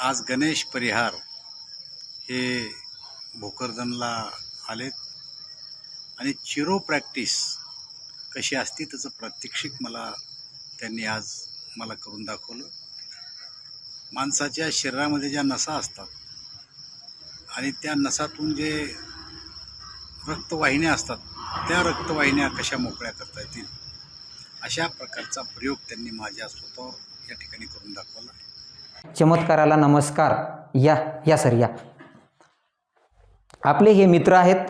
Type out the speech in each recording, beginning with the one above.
आज गणेश परिहार हे भोकरदनला आलेत. आणि चिरो प्रॅक्टिस कशी असती त्याचं प्रात्यक्षिक मला त्यांनी आज मला करून दाखवलं. माणसाच्या शरीरामध्ये ज्या नसा असतात आणि त्या नसातून जे रक्तवाहिन्या असतात त्या रक्तवाहिन्या कशा मोकळ्या करता येतील? अशा प्रकारचा प्रयोग त्यांनी माझ्या स्वतःवर या ठिकाणी करून दाखवला. चमत्काराला नमस्कार या या सर या. आपले हे मित्र आहेत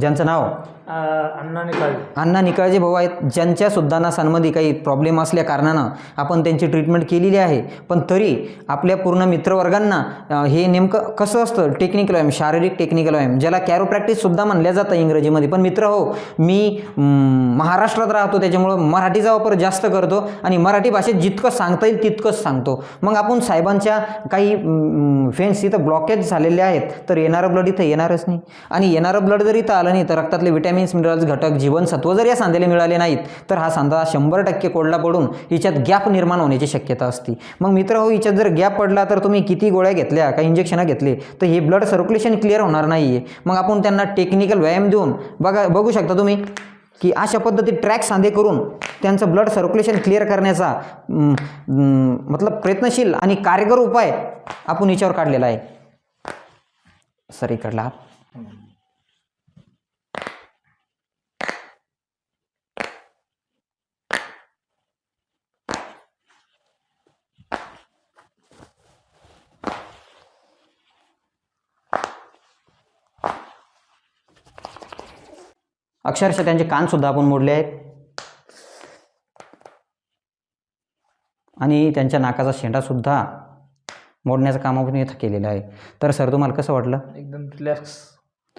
ज्यांचं नाव अण्णा निकाल. अण्णा निकाळजे भाऊ आहेत. ज्यांच्या सुद्धा सणमध्ये काही प्रॉब्लेम असल्या कारणानं आपण त्यांची ट्रीटमेंट केलेली आहे. पण तरी आपल्या पूर्ण मित्रवर्गांना हे नेमकं कसं असतं? टेक्निकल व्यायाम शारीरिक टेक्निकल व्यायाम ज्याला कॅरोप्रॅक्टिससुद्धा म्हणल्या जातं इंग्रजीमध्ये. पण मित्र हो मी महाराष्ट्रात राहतो त्याच्यामुळं मराठीचा वापर जास्त करतो आणि मराठी भाषेत जितकं सांगता येईल तितकंच सांगतो. मग आपण साहेबांच्या काही फेन्स इथं ब्लॉकेज झालेले आहेत. तर येणारं ब्लड इथं येणारच नाही. आणि येणारं ब्लड जर इथं आलं नाही तर रक्तातले व्हिटॅमिन्स मिनरल्स घटक जीवनसत्व जर या सांध्याला मिळाले नाहीत तर हा सांधा शंभर टक्के कोरडा पडून हिच्यात गॅप निर्माण होण्याची शक्यता असते. मग मित्र हो हिच्यात जर गॅप पडला तर तुम्ही किती गोळ्या घेतल्या का इंजेक्शनं घेतले तर हे ब्लड सर्क्युलेशन क्लिअर होणार नाही आहे मग आपण त्यांना टेक्निकल व्यायाम देऊन बघा बघू शकता तुम्ही की अशा पद्धती ट्रॅक सांधे करून त्यांचं ब्लड सर्क्युलेशन क्लिअर करण्याचा मतलब प्रयत्नशील आणि कारगर उपाय आपण हिच्यावर काढलेला आहे. सर इकडला. अक्षरशः त्यांचे कानसुद्धा आपण मोडले आहेत. आणि त्यांच्या नाकाचा शेंडासुद्धा मोडण्याचं काम आपण इथं केलेलं आहे. तर सर तुम्हाला कसं वाटलं? एकदम रिलॅक्स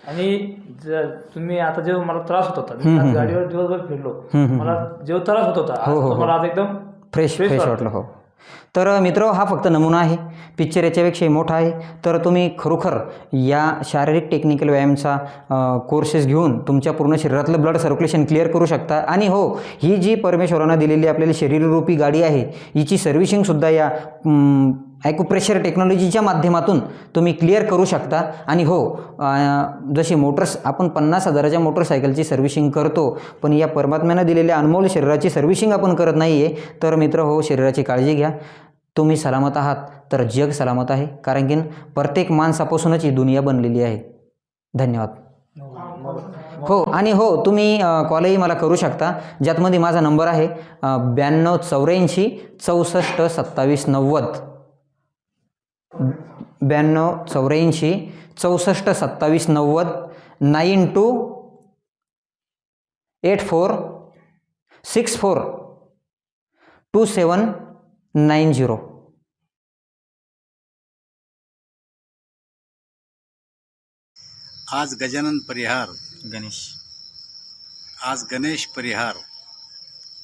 आणि ज- तुम्ही आता जेव्हा मला त्रास होत होता मी आज गाडीवर दिवसभर फिरलो. मला जेव्हा त्रास होत होता आज तो मला आज एकदम फ्रेश Fresh फ्रेश वाटलं. वाटलं हो. तर मित्र हा फक्त नमुना आहे. पिक्चर याच्यापेक्षाही मोठा आहे. तर तुम्ही खरोखर या शारीरिक टेक्निकल व्यायामचा कोर्सेस घेऊन तुमच्या पूर्ण शरीरातलं ब्लड सर्क्युलेशन क्लिअर करू शकता. आणि हो ही जी परमेश्वरानं दिलेली आपल्याला शरीररूपी गाडी आहे हिची सर्व्हिसिंगसुद्धा या ॲक्युप्रेशर टेक्नॉलॉजीच्या माध्यमातून तुम्ही क्लिअर करू शकता. आणि हो जशी मोटर्स आपण पन्नास हजाराच्या मोटरसायकलची सर्व्हिसिंग करतो पण या परमात्म्यानं दिलेल्या अनमोल शरीराची सर्व्हिसिंग आपण करत नाही आहे तर मित्र हो शरीराची काळजी घ्या. तुम्ही सलामत आहात तर जग सलामत आहे. कारण की प्रत्येक माणसापासूनच ही दुनिया बनलेली आहे. धन्यवाद. हो आणि हो तुम्ही कॉलही मला करू शकता ज्यातमध्ये माझा नंबर आहे ब्याण्णव चौऱ्याऐंशी चौसष्ट सत्तावीस नव्वद. ब्याण्णव चौऱ्याऐंशी चौसष्ट सत्तावीस नव्वद nine two eight four six four two seven nine zero. आज गजानन परिहार गणेश. आज गणेश परिहार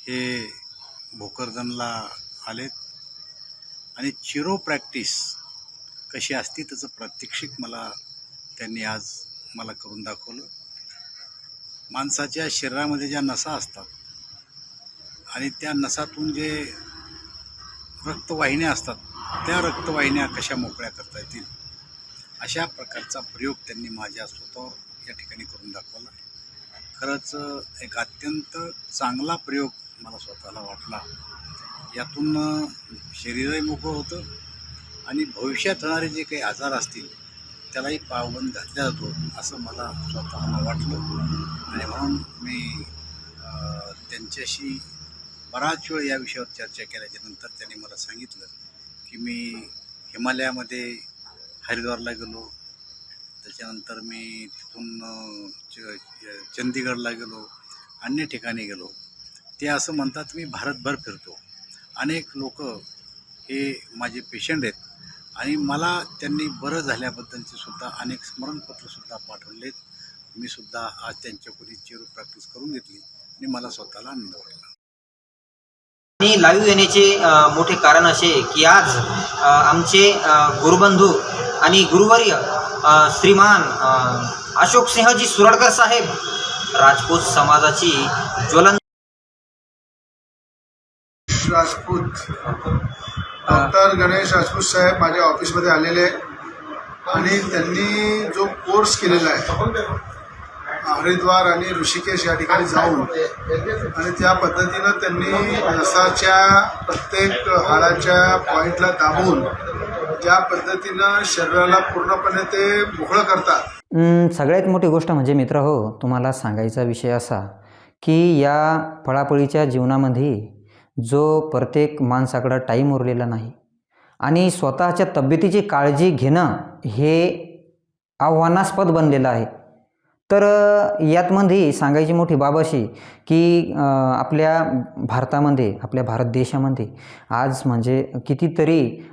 हे भोकरदनला आलेत. आणि चिरो प्रॅक्टिस कशी असती त्याचं प्रात्यक्षिक मला त्यांनी आज मला करून दाखवलं. माणसाच्या शरीरामध्ये ज्या नसा असतात आणि त्या नसातून जे रक्तवाहिन्या असतात त्या रक्तवाहिन्या कशा मोकळ्या करता येतील अशा प्रकारचा प्रयोग त्यांनी माझ्या स्वतःवर या ठिकाणी करून दाखवला. खरंच एक अत्यंत चांगला प्रयोग मला स्वतःला वाटला. यातून शरीरही मोकळं होतं आणि भविष्यात होणारे जे काही आजार असतील त्यालाही पावबंद घातला जातो असं मला स्वतःला वाटलं आणि म्हणून मी त्यांच्याशी बराच वेळ या विषयावर चर्चा केल्याच्यानंतर त्यांनी मला सांगितलं की मी हिमालयामध्ये हरिद्वारला गेलो. त्याच्यानंतर मी तिथून च- चंदीगडला गेलो अन्य ठिकाणी गेलो. ते असं म्हणतात मी भारतभर फिरतो. अनेक लोक हे माझे पेशंट आहेत. आणि मला त्यांनी बरं झाल्याबद्दलचे सुद्धा अनेक स्मरणपत्रसुद्धा पाठवलेत. मी सुद्धा आज त्यांच्याकडे चिरो प्रॅक्टिस करून घेतली आणि मला स्वतःला आनंद वाटला. आणि लाईव्ह येण्याचे मोठे कारण असे की आज आमचे गुरुबंधू आणि गुरुवर्य श्रीमान अशोक सिंहजी सुरडकर साहेब राजपूत समाजाची ज्वलन गणेश राजपूत. डॉक्टर गणेश राजपूत साहेब माझ्या ऑफिसमध्ये आलेले आहे आणि त्यांनी जो कोर्स केलेला आहे हरिद्वार आणि ऋषिकेश या ठिकाणी जाऊन आणि त्या पद्धतीनं त्यांनी रसाच्या प्रत्येक हाडाच्या पॉईंटला दाबून ज्या पद्धतीनं शरीराला पूर्णपणे ते मोकळं करतात. सगळ्यात मोठी गोष्ट म्हणजे मित्र हो तुम्हाला सांगायचा विषय असा की या पळापळीच्या जीवनामध्ये जो प्रत्येक माणसाकडं टाईम उरलेला नाही. आणि स्वतःच्या तब्येतीची काळजी घेणं हे आव्हानास्पद बनलेलं आहे. तर यातमध्ये सांगायची मोठी बाब अशी की आपल्या भारतामध्ये आपल्या भारत देशामध्ये आज म्हणजे कितीतरी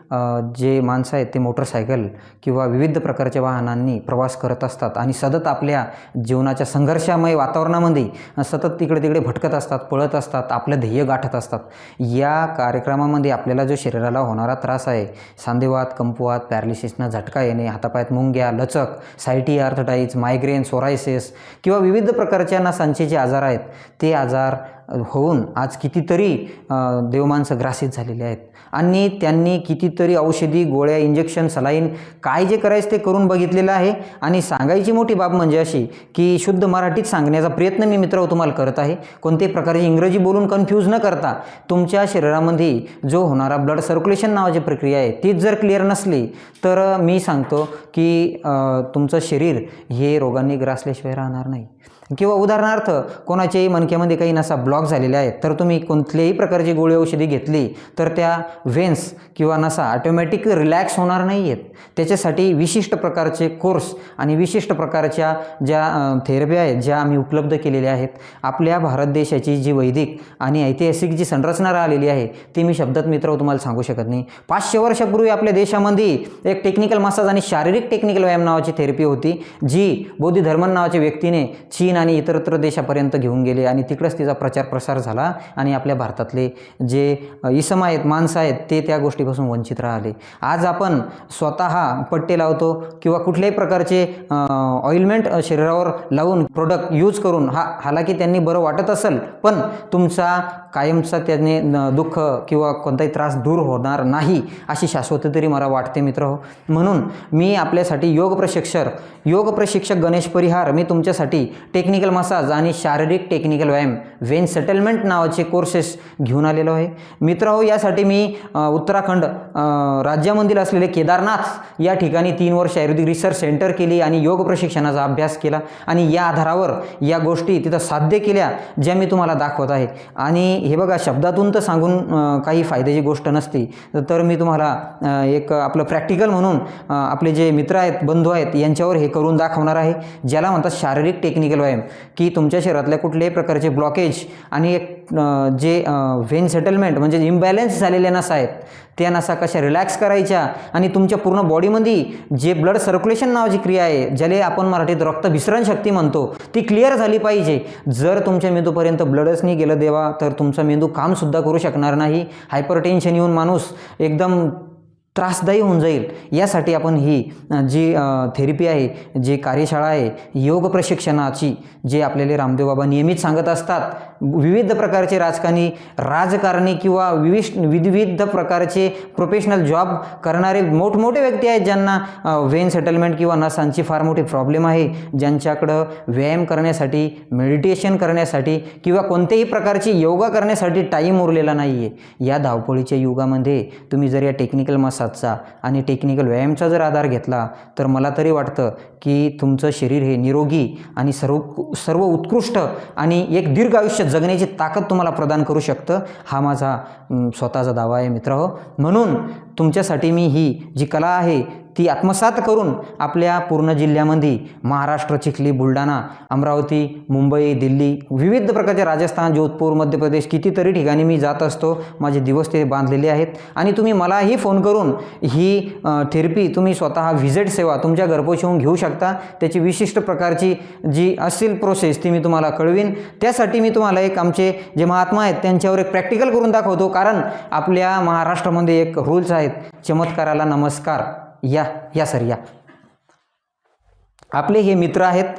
जे माणसं आहेत ते मोटरसायकल किंवा विविध प्रकारच्या वाहनांनी प्रवास करत असतात आणि सतत आपल्या जीवनाच्या संघर्षामय वातावरणामध्ये सतत तिकडे तिकडे भटकत असतात पळत असतात आपलं ध्येय गाठत असतात. या कार्यक्रमामध्ये आपल्याला जो शरीराला होणारा त्रास आहे सांधेवात कंपवात पॅरालिसिसनं झटका येणे हातापायात मुंग्या लचक सायटी आर्थटाईज मायग्रेन सोरायसिस किंवा विविध प्रकारच्या नासांचे जे आजार आहेत ते आजार होऊन आज कितीतरी देवमानसं देवमाणसं ग्रासित झालेले आहेत. आणि त्यांनी कितीतरी औषधी गोळ्या इंजेक्शन सलाईन काय जे करायचं ते करून बघितलेलं आहे. आणि सांगायची मोठी बाब म्हणजे अशी की शुद्ध मराठीत सांगण्याचा प्रयत्न मी मित्र तुम्हाला करत आहे. कोणत्याही प्रकारे इंग्रजी बोलून कन्फ्यूज न करता तुमच्या शरीरामध्ये जो होणारा ब्लड सर्क्युलेशन नावाची प्रक्रिया आहे तीच जर क्लिअर नसली तर मी सांगतो की तुमचं शरीर हे रोगांनी ग्रासल्याशिवाय राहणार नाही. किंवा उदाहरणार्थ कोणाच्याही मणक्यामध्ये काही नसा ब्लॉक झालेल्या आहेत तर तुम्ही कोणत्याही प्रकारची गोळी औषधी घेतली तर त्या व्हेन्स किंवा नसा ऑटोमॅटिक रिलॅक्स होणार नाही आहेत त्याच्यासाठी विशिष्ट प्रकारचे कोर्स आणि विशिष्ट प्रकारच्या ज्या थेरपी आहेत ज्या आम्ही उपलब्ध केलेल्या आहेत आपल्या भारत देशाची जी वैदिक आणि ऐतिहासिक जी संरचना राहिलेली आहे ती मी शब्दात मित्र हो तुम्हाला सांगू शकत नाही. पाचशे वर्षापूर्वी आपल्या देशामध्ये एक टेक्निकल मसाज आणि शारीरिक टेक्निकल व्यायाम नावाची थेरपी होती जी बौद्ध धर्मन नावाच्या व्यक्तीने चीन आणि इतरत्र देशापर्यंत घेऊन गेले आणि तिकडंच तिचा प्रचार प्रसार झाला आणि आपल्या भारतातले जे इसम आहेत माणसं आहेत ते त्या गोष्टीपासून वंचित राहिले. आज आपण स्वतः पट्टे लावतो किंवा कुठल्याही प्रकारचे ऑइलमेंट शरीरावर लावून प्रोडक्ट यूज करून हा हालाकी त्यांनी बरं वाटत असेल पण तुमचा कायमचा त्याने दुःख किंवा कोणताही त्रास दूर होणार नाही अशी शाश्वती तरी मला वाटते मित्र. हो म्हणून मी आपल्यासाठी योग प्रशिक्षक योग प्रशिक्षक गणेश परिहार मी तुमच्यासाठी टेक टेक्निकल मसाज आणि शारीरिक टेक्निकल व्यायाम वेन सेटलमेंट नावाचे कोर्सेस घेऊन आलेलो आहे. मित्र हो यासाठी मी उत्तराखंड राज्यामधील असलेले केदारनाथ या ठिकाणी तीन वर्ष आयुर्वेदिक रिसर्च सेंटर केली आणि योग प्रशिक्षणाचा अभ्यास केला. आणि या आधारावर या गोष्टी तिथं साध्य केल्या ज्या मी तुम्हाला दाखवत आहे. आणि हे बघा शब्दातून तर सांगून काही फायद्याची गोष्ट नसती. तर मी तुम्हाला एक आपलं प्रॅक्टिकल म्हणून आपले जे मित्र आहेत बंधू आहेत यांच्यावर हे करून दाखवणार आहे. ज्याला म्हणतात शारीरिक टेक्निकल व्यायाम. की तुमच्या शरीरातल्या कुठल्याही प्रकारचे ब्लॉकेज आणि एक जे व्हेन सेटलमेंट म्हणजे इम्बॅलन्स झालेल्या नसा आहेत त्या नसा कशा रिलॅक्स करायच्या आणि तुमच्या पूर्ण बॉडीमध्ये जे ब्लड सर्क्युलेशन नावाची क्रिया आहे ज्याला आपण मराठीत रक्त विसरण शक्ती म्हणतो ती क्लिअर झाली पाहिजे. जर तुमच्या मेंदूपर्यंत ब्लडच नाही गेलं देवा तर तुमचा मेंदू कामसुद्धा करू शकणार नाही. हायपर टेन्शन येऊन माणूस एकदम त्रासदायी होऊन जाईल. यासाठी आपण ही जी थेरपी आहे जी कार्यशाळा आहे योग प्रशिक्षणाची जे आपल्याला रामदेव बाबा नियमित सांगत असतात विविध प्रकारचे राजकारणी राजकारणी किंवा विविश विविध प्रकारचे प्रोफेशनल जॉब करणारे मोठमोठे व्यक्ती आहेत ज्यांना वेन सेटलमेंट किंवा नसांची फार मोठी प्रॉब्लेम आहे. ज्यांच्याकडं व्यायाम करण्यासाठी मेडिटेशन करण्यासाठी किंवा कोणत्याही प्रकारची योगा करण्यासाठी टाईम उरलेला नाही आहे या धावपळीच्या युगामध्ये तुम्ही जर या टेक्निकल मसाजचा आणि टेक्निकल व्यायामचा जर आधार घेतला तर मला तरी वाटतं की तुमचं शरीर हे निरोगी आणि सर्व सर्व उत्कृष्ट आणि एक दीर्घ आयुष्य जगण्याची ताकद तुम्हाला प्रदान करू शकतं. हा माझा स्वतःचा दावा आहे मित्र हो म्हणून तुमच्यासाठी मी ही जी कला आहे ती आत्मसात करून आपल्या पूर्ण जिल्ह्यामध्ये महाराष्ट्र चिखली बुलढाणा अमरावती मुंबई दिल्ली विविध प्रकारचे राजस्थान जोधपूर मध्य प्रदेश कितीतरी ठिकाणी मी जात असतो. माझे दिवस ते बांधलेले आहेत. आणि तुम्ही मलाही फोन करून ही थेरपी तुम्ही स्वतः व्हिजिट सेवा तुमच्या घरपोच येऊन घेऊ शकता. त्याची विशिष्ट प्रकारची जी असेल प्रोसेस ती मी तुम्हाला कळवीन. त्यासाठी मी तुम्हाला एक आमचे जे महात्मा आहेत त्यांच्यावर एक प्रॅक्टिकल करून दाखवतो. कारण आपल्या महाराष्ट्रामध्ये एक रूल्स आहेत. चमत्काराला नमस्कार. या या सर या. आपले हे मित्र आहेत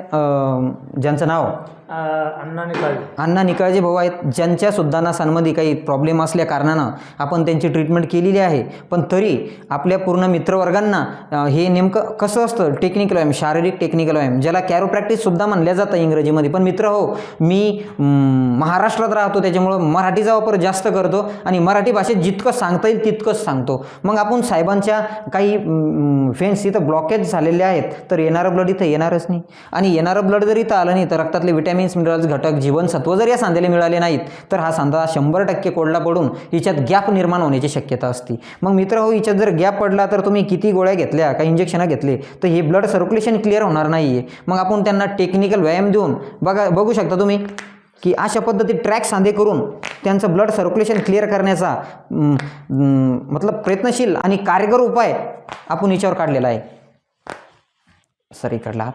ज्यांचं नाव अण्णा निकाळजे अण्णा निकाळजे भाऊ आहेत. ज्यांच्या सुद्धा सणमध्ये काही प्रॉब्लेम असल्या कारणानं आपण त्यांची ट्रीटमेंट केलेली आहे. पण तरी आपल्या पूर्ण मित्रवर्गांना हे नेमकं कसं असतं? टेक्निकल व्यायाम शारीरिक टेक्निकल व्यायाम ज्याला कॅरोप्रॅक्टिससुद्धा म्हणल्या जातं इंग्रजीमध्ये. पण मित्र हो मी महाराष्ट्रात राहतो त्याच्यामुळं मराठीचा वापर जास्त करतो आणि मराठी भाषेत जितकं सांगता येईल तितकंच सांगतो. मग आपण साहेबांच्या काही फेन्स इथं ब्लॉकेज झालेले आहेत तर येणारं ब्लड इथं येणारच नाही. आणि येणारं ब्लड जर इथं आलं नाही तर रक्तातले व्हिटॅमिन्स मिनरल्स घटक जीवनसत्व जर या सांध्याला मिळाले नाहीत तर हा सांधा शंभर टक्के कोडला पडून हिच्यात गॅप निर्माण होण्याची शक्यता असते. मग मित्र हो हिच्यात जर गॅप पडला तर तुम्ही किती गोळ्या घेतल्या काही इंजेक्शनं घेतले तर हे ब्लड सर्क्युलेशन क्लिअर होणार नाही आहे मग आपण त्यांना टेक्निकल व्यायाम देऊन बघा बघू शकता तुम्ही की अशा पद्धती ट्रॅक सांधे करून त्यांचं ब्लड सर्क्युलेशन क्लिअर करण्याचा मतलब प्रयत्नशील आणि कारगर उपाय आपण हिच्यावर काढलेला आहे. सर इकडला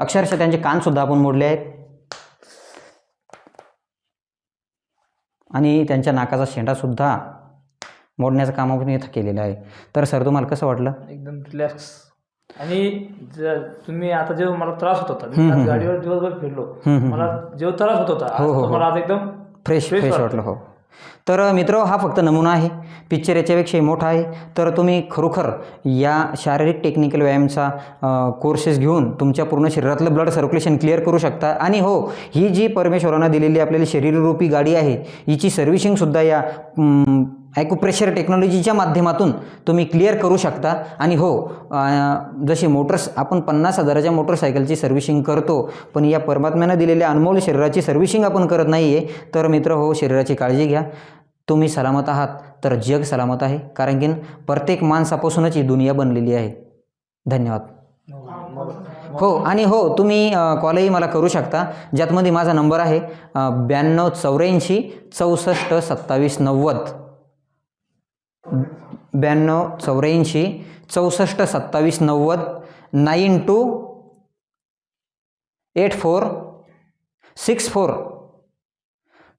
अक्षरशः त्यांचे कानसुद्धा आपण मोडले आहेत. आणि त्यांच्या नाकाचा शेंडासुद्धा मोडण्याचं काम आपण इथं केलेलं आहे. तर सर तुम्हाला कसं वाटलं? एकदम रिलॅक्स आणि तुम्ही आता जेव्हा मला त्रास होत होता मी आज गाडीवर दिवसभर फिरलो. मला जेव्हा त्रास होत होता आज तो मला आज एकदम फ्रेश फ्रेश. वाटलं हो. तर मित्र हा फक्त नमुना आहे. पिक्चर याच्यापेक्षाही मोठा आहे. तर तुम्ही खरोखर या शारीरिक टेक्निकल व्यायामचा कोर्सेस घेऊन तुमच्या पूर्ण शरीरातलं ब्लड सर्क्युलेशन क्लिअर करू शकता. आणि हो ही जी परमेश्वरानं दिलेली आपल्याला शरीररूपी गाडी आहे हिची सर्व्हिसिंगसुद्धा या ॲक्युप्रेशर टेक्नॉलॉजीच्या माध्यमातून तुम्ही क्लिअर करू शकता. आणि हो जसे जशी मोटर्स आपण पन्नास हजाराच्या मोटरसायकलची सर्व्हिसिंग करतो पण या परमात्म्यानं दिलेल्या अनमोल शरीराची सर्व्हिसिंग आपण करत नाही आहे तर मित्र हो शरीराची काळजी घ्या. तुम्ही सलामत आहात तर जग सलामत आहे. कारण की प्रत्येक माणसापासूनच ही दुनिया बनलेली आहे. धन्यवाद. हो आणि हो तुम्ही कॉलही मला करू शकता. ज्यातमध्ये माझा नंबर आहे ब्याण्णव चौऱ्याऐंशी चौसष्ट सत्तावीस नव्वद. ब्याण्णव चौऱ्याऐंशी चौसष्ट सत्तावीस नव्वद nine two eight four six four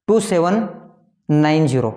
two seven nine zero.